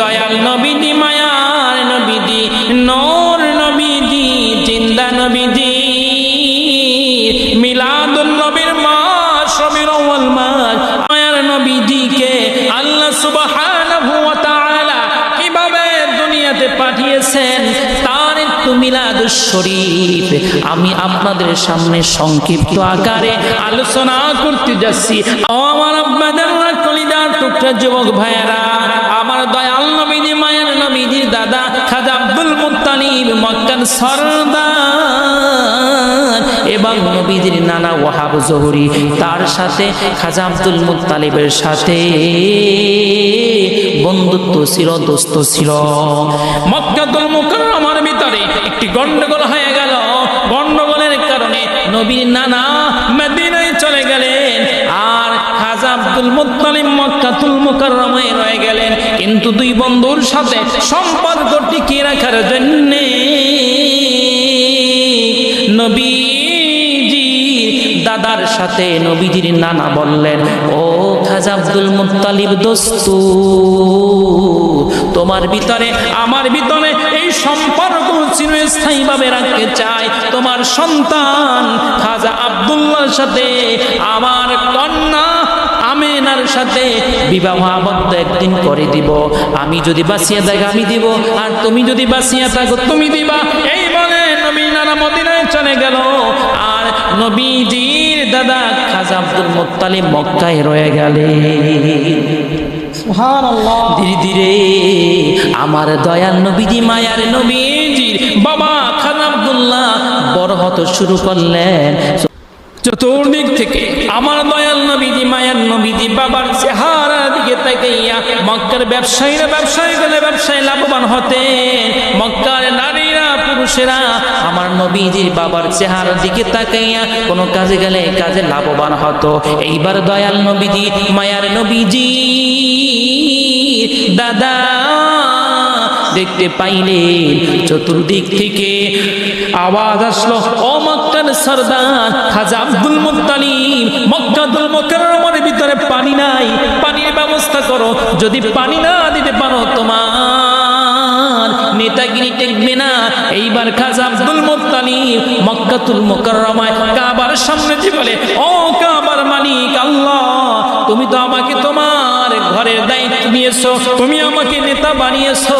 দয়াল শরীফ আমি আপনাদের সামনে সংক্ষিপ্ত আকারে আলোচনা করতে যাচ্ছি। কলিদার যুবক আমার দয়াল নবীজি, মায়ের দাদা খাজা আব্দুল মক্কার সরদার এবং নবীজির নানা ওয়াহাব জহুরি। তার সাথে খাজা আব্দুল সাথে বন্ধুত্ব ছিল, দোস্ত ছিল। মক্কাতুল গন্ডগোল হয়ে গেল? গন্ডগোলের কারণে নবীর নানা মদিনায় চলে গেলেন। আর কিন্তু দুই বন্ধুর সাথে রাখার নবীজি দাদার সাথে নবীজির নানা বললেন, ও খাজা আব্দুল মুত্তালিব দোস্ত, তোমার ভিতরে, আমার ভিতরে এই সম্পর্ক চিরস্থায়ীভাবে রাখতে চাই তোমার সন্তান খাজা আব্দুল্লাহর সাথে আমার কন্যা আমেনার সাথে বিবাহ আবদ্ধ একদিন করে দিব। আমি যদি বাঁচিয়ে থাকি আমি দিব। আর তুমি যদি বাঁচিয়ে থাকো তুমি দিবা। এই বলে নবী নানা মদিনায় চলে গেল। আর নবীজির দাদা খাজা আব্দুল মোত্তালিব মক্কায় রয়ে গেলে ধীরে ধীরে আমার দয়াল নবীজি মায়ার নবীজির বাবা খান আব্দুল্লাহ বড় হতে শুরু করলেন। চতুর্দিক থেকে আমার দয়াল নবীজি নবীজি, বাবার চেহারা দিকে তাকাইয়া মক্কার ব্যবসায়ীরা ব্যবসায়ী গেলে ব্যবসায় লাভবান হতেন। মক্কার নারীরা, পুরুষেরা আমার বাবার চেহারার দিকে তাকাইয়া কোনো কাজে গেলে কাজে লাভবান হতো। এইবার দয়াল নবীজি, মায়ার নবীজি, দাদা দেখতে পাইলেন চতুর্দিক থেকে আওয়াজ আসলো, ও মক্কার সর্দার, খাজা আব্দুল মুত্তালিব মক্কাতুল মুকাররমার ভিতরে পানি নাই, পানির ব্যবস্থা করো, যদি পানি না দিতে পারো তোমার, নেতাগিরি টেকবে না। এইবার খাজা আব্দুল মুত্তালিব মক্কাতুল মুকাররমায় কাবার সামনে যে বলে, ও কাবার মালিক, আল্লাহ, তুমি তো আমাকে তোমার ঘরের দায়িত্ব দিয়েছ তুমি আমাকে নেতা বানিয়েছো।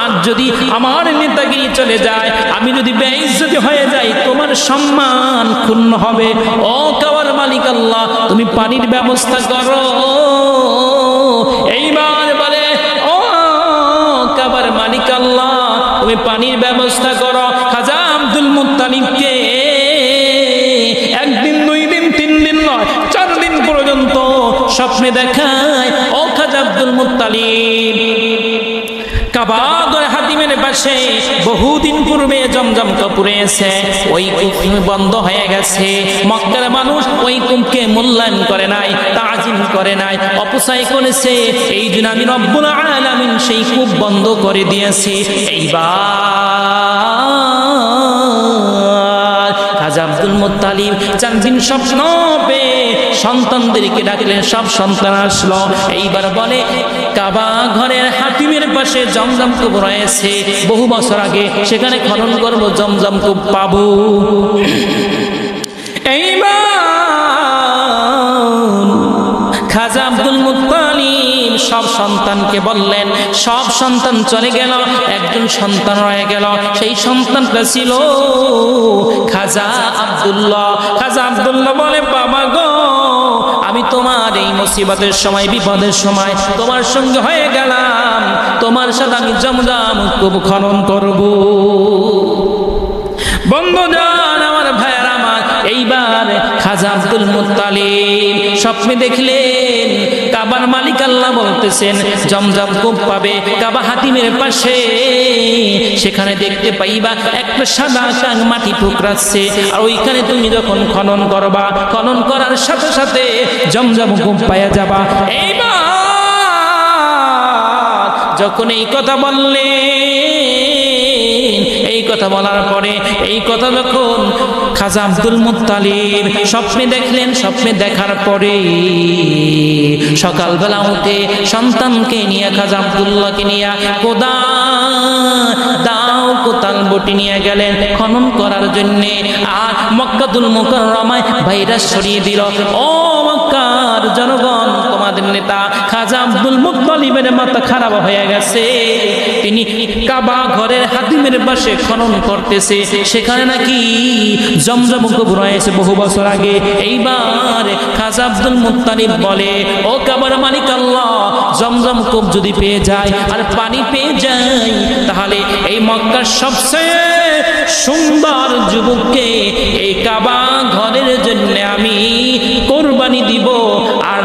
আর যদি আমার নেতাগিরি চলে যায়, আমি যদি বেইজ্জতি হয়ে যাই, তোমার সম্মান ক্ষুণ্ণ হবে। ও কাবার মালিক আল্লাহ, তুমি পানির ব্যবস্থা করো। এইবার বলে, ও কাবার মালিক আল্লাহ, তুমি পানির ব্যবস্থা করো। খাজা আব্দুল মুত্তালিবকে একদিন, দুই দিন, তিন দিন নয়, চার দিন পর্যন্ত স্বপ্নে খাজা মুত্তালিব কাবাগর হাতিমের পাশে বহুদিন পূর্বে জমজম কাপুরে ওই কূপ বন্ধ হয়ে গেছে। মক্কার মানুষ ওই কূপকে মূল্যায়ন করে নাই, তাজিম করে নাই, অপচয় করেছে। এই জন্য আমি রব্বুল আলামিন সেই কূপ বন্ধ করে দিয়েছি। এইবার মোত্তালিব চার দিন স্বপ্ন পেয়ে সন্তানদেরকে ডাকলেন, সব সন্তান আসলো। এইবার বলে, কাবা ঘরের হাতিমের পাশে জমজম কূপ রয়েছে। বহু বছর আগে সেখানে খনন করব জমজম কূপ পাবো। এইবার সন্তানকে বললেন, সব সন্তান চলে গেল, একজন সন্তান রয়ে গেল। সেই সন্তানটা ছিল খাজা আব্দুল্লাহ। খাজা আব্দুল্লাহ বলে, বাবা গো, আমি তোমার এই মুসিবতের সময়, বিপদের সময় তোমার সঙ্গে হয়ে গেলাম। তোমার সাথে আমি জমজাম খুব খনন করব। বন্ধু যান আমার ভাইয়ার, আমার এইবার খাজা আব্দুল মুত্তালিব স্বপ্নে দেখলেন কাবার মালিক আল্লাহ বলতেছেন, জমজম কূপ পাবে কাবা হাতিমের পাশে। সেখানে দেখতে পাইবা একটা সাদা কাং মাটি ঠুকরাচ্ছে আর ওইখানে তুমি যখন খনন করবা, খনন করার সাথে সাথে জমজম কূপ পাইয়া যাবা। এইবার যখন এই কথা বললেন কথা বলার পরে এই কথা যখন খাজা আব্দুল মুত্তালিব স্বপ্নে দেখলেন, স্বপ্নে দেখার পরে সকালবেলা উঠে সন্তানকে নিয়ে, খাজা আব্দুল্লাহকে নিয়ে, কোদা, দাও কোতাল বটি নিয়ে গেলেন খনন করার জন্য। আর মক্কাতুল মুকাররমায় ভাইরাস ছড়িয়ে দিল। ও মক্কার জনগণ তোমাদের নেতা খাজা আব্দুল মুত্তালিবের মাথা খারাপ হয়ে গেছে। তিনি কাবা ঘরের হাতিমের পাশে খনন করতেছে। সেখানে নাকি জমজম কবর হয়েছে বহু বছর আগে। এইবার খাজা আব্দুল মুত্তালিব বলে, ও কাবার মালিক আল্লাহ, জমজম কূপ যদি পেয়ে যায় আর পানি পেয়ে যায়, তাহলে এই মক্কার সবচেয়ে সুন্দর যুবককে এই কাবা ঘরের জন্য আমি কোরবানি দিব।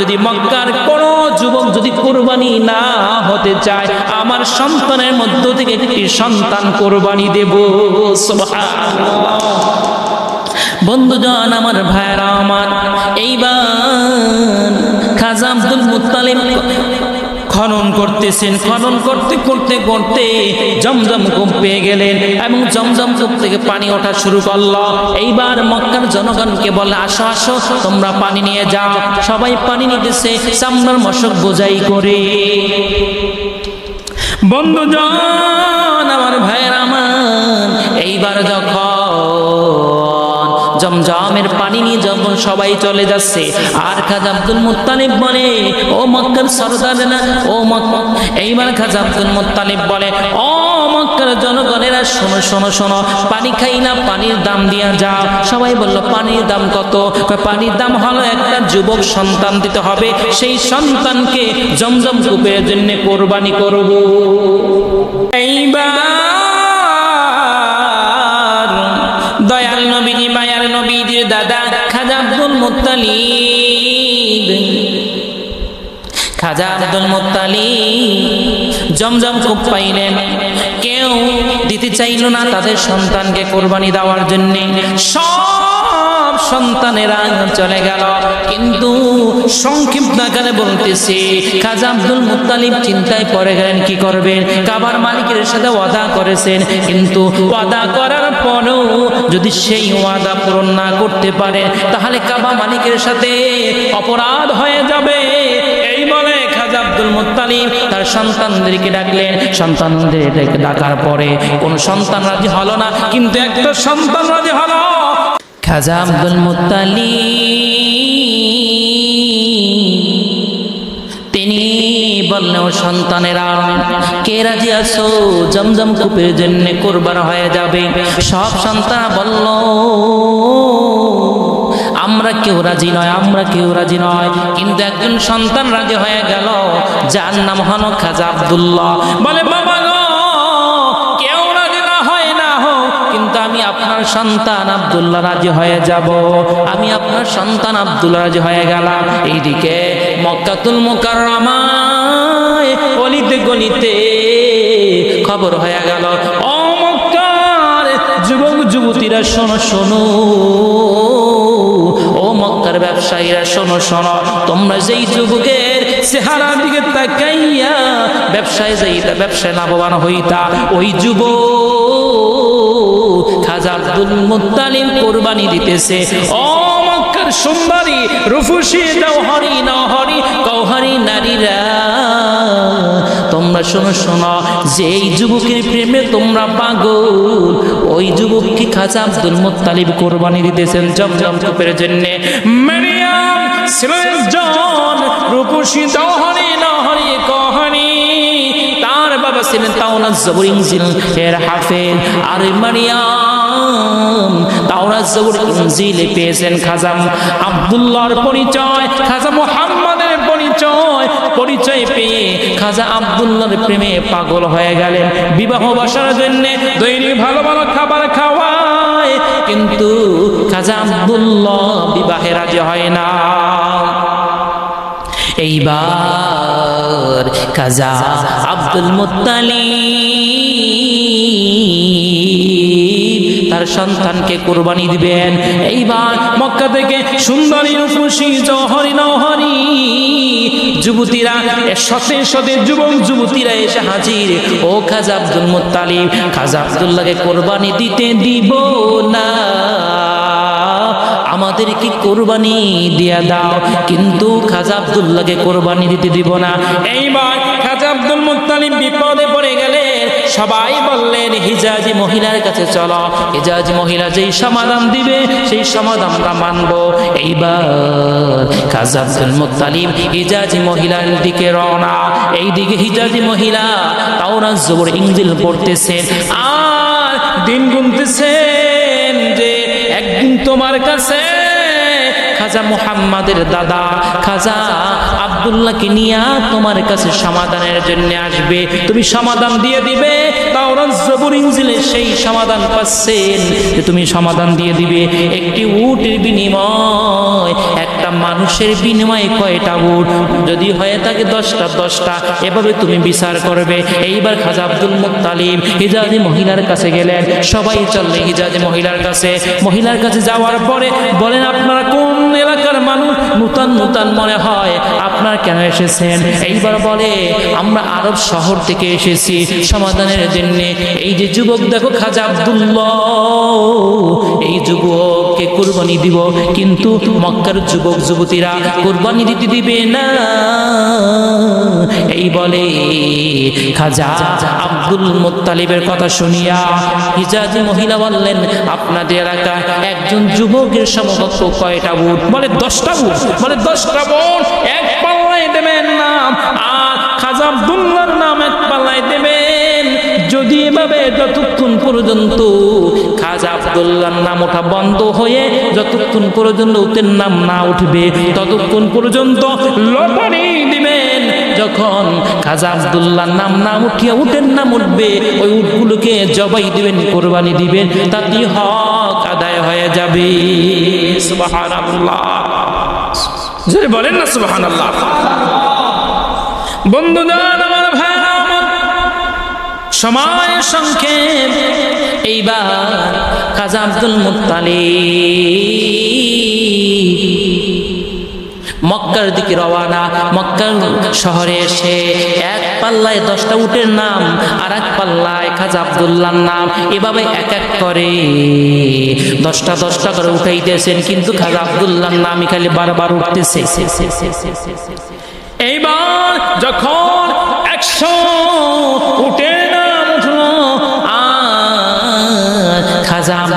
যদি মক্কার কোন যুবক যদি কোরবানি না হতে চায়, আমার সন্তানের মধ্য থেকে একটি সন্তান কোরবানি দেব। বন্ধুজন আমার ভাইরা আমার, এইবার খাজা আব্দুল মুত্তালিব খনন করতেছেন, খনন করতে করতে করতে জমজম কূপ পেয়ে গেলেন এবং জমজম কূপ থেকে পানি ওঠা শুরু করল। এইবার মক্কার জনগণকে বলে, আসো আসো, তোমরা পানি নিয়ে যাও। সবাই পানি নিতেছে চামড়ার মশক বোঝাই করে। বন্ধু বন্ধুজন আমার ভাইয়ের, আমার, এইবার যখন জমজমের পানি নিয়ে যখন সবাই চলে যাচ্ছে, আর খাজা আব্দুল মুত্তালিব বলে, ও মক্কার সরদার না, ও মক্কা এইবার খাজা আব্দুল মুত্তালিব বলে, ও মক্কার জনগণেরা, শোনো শোনো শোনো, পানি খাই না, পানির দাম দিয়া যাও। সবাই বলল, পানির দাম কত? পানির দাম হলো একটা যুবক সন্তান দিতে হবে, সেই সন্তানকে জমজম কূপের জন্য কোরবানি করব। Muttalib Khaja Abdul Muttalib Zamzam কূপ পাইলেন। কেউ দিতে চাইল না তাদের সন্তানকে কোরবানি দেওয়ার জন্যে। সব সন্তানেরা চলে গেল। কিন্তু সংক্ষিপ্ত আকারে বলতেছে, খাজা আব্দুল মুত্তালিব চিন্তায় পড়ে গেলেন, কি করবেন? কাবার মালিকের সাথে ওয়াদা করেছেন, কিন্তু ওয়াদা করার পরেও যদি সেই ওয়াদা পূরণ না করতে পারে তাহলে কাবা মালিকের সাথে অপরাধ হয়ে যাবে। এই বলে খাজা আব্দুল মুত্তালিব তার সন্তানদেরকে ডাকলেন। সন্তানদের ডাকার পরে কোন সন্তান রাজি হলো না, কিন্তু একটা সন্তান রাজি হলো। Khaja Abdul Muttalib. তিনি বললেন, "ও সন্তানেরা, কে রাজি আছো? জমজম কূপের জন্য কোরবান হয়ে যাবে। সব সন্তান বলল, আমরা কেউ রাজি নয়, আমরা কেউ রাজি নয়। কিন্তু একজন সন্তান রাজি হয়ে গেল, যার নাম হলো খাজা আব্দুল্লাহ। বলে, বাবা আপনার সন্তান আব্দুল্লাহ রাজি হয়ে যাব। আমি আপনার সন্তান আব্দুল্লাহ রাজি হয়ে গেলাম। এইদিকে মক্কাতুল মুকাররমায় অলিতে গলিতে খবর হয়ে গেল, ও মক্কার যুবক, যুবতীরা, শোনো শোনো। ও মক্কার ব্যবসায়ীরা, শোনো শোনো। তোমরা যেই যুবকের চেহারার দিকে তাকাইয়া ব্যবসায় যাইতা, ব্যবসায় লাভবান হইতা, ওই যুবক খাজা আব্দুল মুত্তালিব কোরবানি দিতেছে। ও মক্কার সুন্দরী রুফুসি নহরি নারীরা, তোমরা শোনো শোনো যে এই যুবকের প্রেমে তোমরা পাগল, ওই যুবককে খাজা আব্দুল মুত্তালিব কোরবানি দিতেছেন জমজম জন্য। মারিয়াম ছিল একজন রূপসী জওহরি, নহরি ছিলেন তাওনা জবর ইনজিল এর হাফেজ আর মারিয়াম জবর পেয়েছেন খাজা আব্দুল্লাহর পরিচয় খাজা মুহাম্মাদের পরিচয় পরিচয় পেয়ে খাজা আব্দুল্লাহর প্রেমে পাগল হয়ে গেলেন। বিবাহ বসার জন্য দৈনিক ভালো ভালো খাবার খাওয়ায়। কিন্তু খাজা আব্দুল্লাহ বিবাহে রাজি হয় না। এইবার খাজা আব্দুল মুত্তালিব, তার সন্তানকে কোরবানি দিবেন। এইবার মক্কা থেকে সুন্দরী রূপসী জহরি নহরি যুবতীরা শতে শতে যুবক যুবতীরা এসে হাজির। ও খাজা আব্দুল মুত্তালিব, খাজা আব্দুল্লাহকে কোরবানি দিতে দিব না। আমাদেরকে কোরবানি দিয়া দাও, কিন্তু খাজা আব্দুল্লাহকে কোরবানি দিতে দিব না। এইবার আব্দুল মুত্তালিব বিপদে পড়ে গেলে সবাই বললেন, হিজাজি মহিলার কাছে চলো। হিজাজি মহিলা যেই সমাধান দিবে, সেই সমাধান আমরা মানব। এইবার খাজা আব্দুল মুত্তালিব হিজাজি মহিলার দিকে রওনা। এইদিকে হিজাজি মহিলা তাওরা জবর ইংজিল পড়তেছেন। আর দিন গুনতেছেন যে, একদিন তোমার কাছে খাজা মুহাম্মাদের দাদা, খাজা আব্দুল্লাহকে নিয়ে তোমার কাছে সমাধানের জন্য আসবে। তুমি সমাধান দিয়ে দিবে তাওরাত সেই সমাধান পাচ্ছেন তুমি সমাধান দিয়ে দিবে। একটি উটের বিনিময় একটা মানুষের বিনিময়ে কয়টা উট? যদি হয়ে থাকে দশটা দশটা। এভাবে তুমি বিচার করবে। এইবার খাজা আব্দুল মুতালিম হিজাজি মহিলার কাছে গেলেন। সবাই চললে হিজাজি মহিলার কাছে। মহিলার কাছে যাওয়ার পরে বলেন, আপনারা কোন এলাকার মানুষ? নূতন নূতন মনে হয়, আপনার কেন এসেছেন? এইবার বলে, আমরা আরব শহর থেকে এসেছি সমাধানের জন্য। এই যে যুবক, দেখো খাজা আব্দুল্লাহ। এই যুবককে কুরবানি দিব, কিন্তু মক্কার যুবক, যুবতীরা কুরবানি দিতে দিবে না। এই বলে, খাজা আব্দুল মুত্তালিবের কথা শুনিয়া হিজাজ মহিলা বললেন, আপনাদের এলাকায় একজন যুবকের সমকক্ষ কয়টা বুট? বলে, দশটা বুট। বলে দশটা বোন এক পাল্লায় দেবেন নাম, আর খাজা আব্দুল্লার নাম এক পাল্লায় দেবেন। যদি এভাবে যতক্ষণ পর্যন্ত খাজা আব্দুল্লার নাম ওঠা বন্ধ হয়ে যতক্ষণ পর্যন্ত উটের নাম না উঠবে, ততক্ষণ পর্যন্ত লটারি দিবেন। যখন খাজা আব্দুল্লার নাম না উঠিয়ে উটের নাম উঠবে, ওই উটগুলোকে জবাই দিবেন, কোরবানি দিবেন তাতে হক আদায় হয়ে যাবে। জোরে বলেন না সুবহানাল্লাহ। বন্ধুদান আমার আমার সময় সংক্ষেপ। এইবার খাজা আব্দুল মুত্তালিব। মক্কার দিকে রওয়ানা। মক্কার শহরে এসে এক পাল্লায় দশটা উটের নাম আর এক পাল্লায় খাজা আবদুল্লার নাম। এভাবে এক এক করে দশটা দশটা করে উঠাইতেছেন, কিন্তু খাজা আবদুল্লার নামই খালি বারবার উঠতেছে। এইবার যখন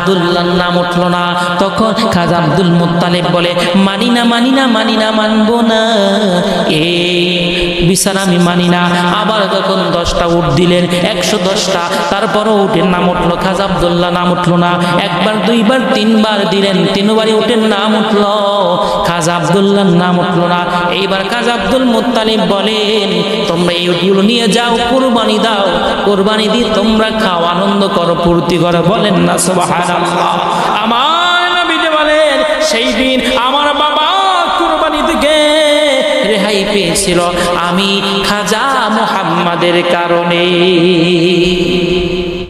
আব্দুল্লাহ নাম উঠল না। তখন খাজা আব্দুল মোত্তালেব বলে মানি না মানি না মানি না মানবো না। এ বিচার আমি মানি না। আবার তখন দশটা উঠ দিলেন, একশো দশটা, তারপরও উঠের নাম উঠল, খাজা আবদুল্লাহ নাম উঠল না। একবার, দুইবার, তিনবার দিলেন, তিনবারই উঠের নাম উঠল। খাজা আব্দুল্লাহর নাম উঠল না। এইবার খাজা আব্দুল মুত্তালিব বলেন, তোমরা এই উটগুলো নিয়ে যাও, কোরবানি দাও। কোরবানি দিয়ে তোমরা খাও, আনন্দ করো, ফুর্তি করো। বলেন না, সুবহানাল্লাহ। আমার নবীতে বলেন, সেই দিন আমার বাবা কোরবানি থেকে রেহাই পেয়েছিল। আমি খাজা মুহাম্মাদের কারণে।